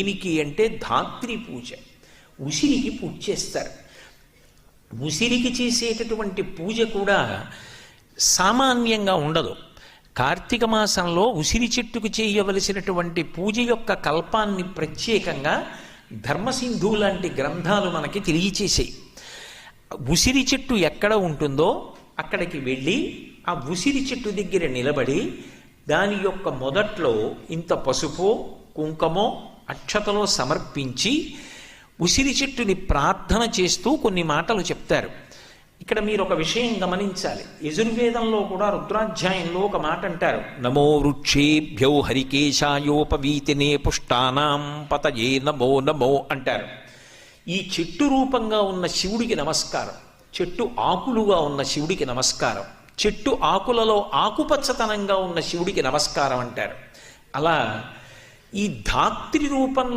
దీనికి అంటే ధాత్రి పూజ. ఉసిరికి పూజ చేస్తారు. ఉసిరికి చేసేటటువంటి పూజ కూడా సామాన్యంగా ఉండదు. కార్తీక మాసంలో ఉసిరి చెట్టుకు చేయవలసినటువంటి పూజ యొక్క కల్పాన్ని ప్రత్యేకంగా ధర్మసింధు లాంటి గ్రంథాలు మనకి తెలియచేసాయి. ఉసిరి చెట్టు ఎక్కడ ఉంటుందో అక్కడికి వెళ్ళి ఆ ఉసిరి చెట్టు దగ్గర నిలబడి దాని యొక్క మొదట్లో ఇంత పసుపు కుంకమో అక్షతలో సమర్పించి ఉసిరి చెట్టుని ప్రార్థన చేస్తూ కొన్ని మాటలు చెప్తారు. ఇక్కడ మీరు ఒక విషయం గమనించాలి. యజుర్వేదంలో కూడా రుద్రాధ్యాయంలో ఒక మాట అంటారు. నమో వృక్షేభ్యో హరికేశాయోపవీతినే పుష్టానాం పతయే నమో నమో అంటారు. ఈ చెట్టు రూపంగా ఉన్న శివుడికి నమస్కారం చెట్టు ఆకులుగా ఉన్న శివుడికి నమస్కారం చెట్టు ఆకులలో ఆకుపచ్చతనంగా ఉన్న శివుడికి నమస్కారం అంటారు. అలా ఈ ధాత్రి రూపంలో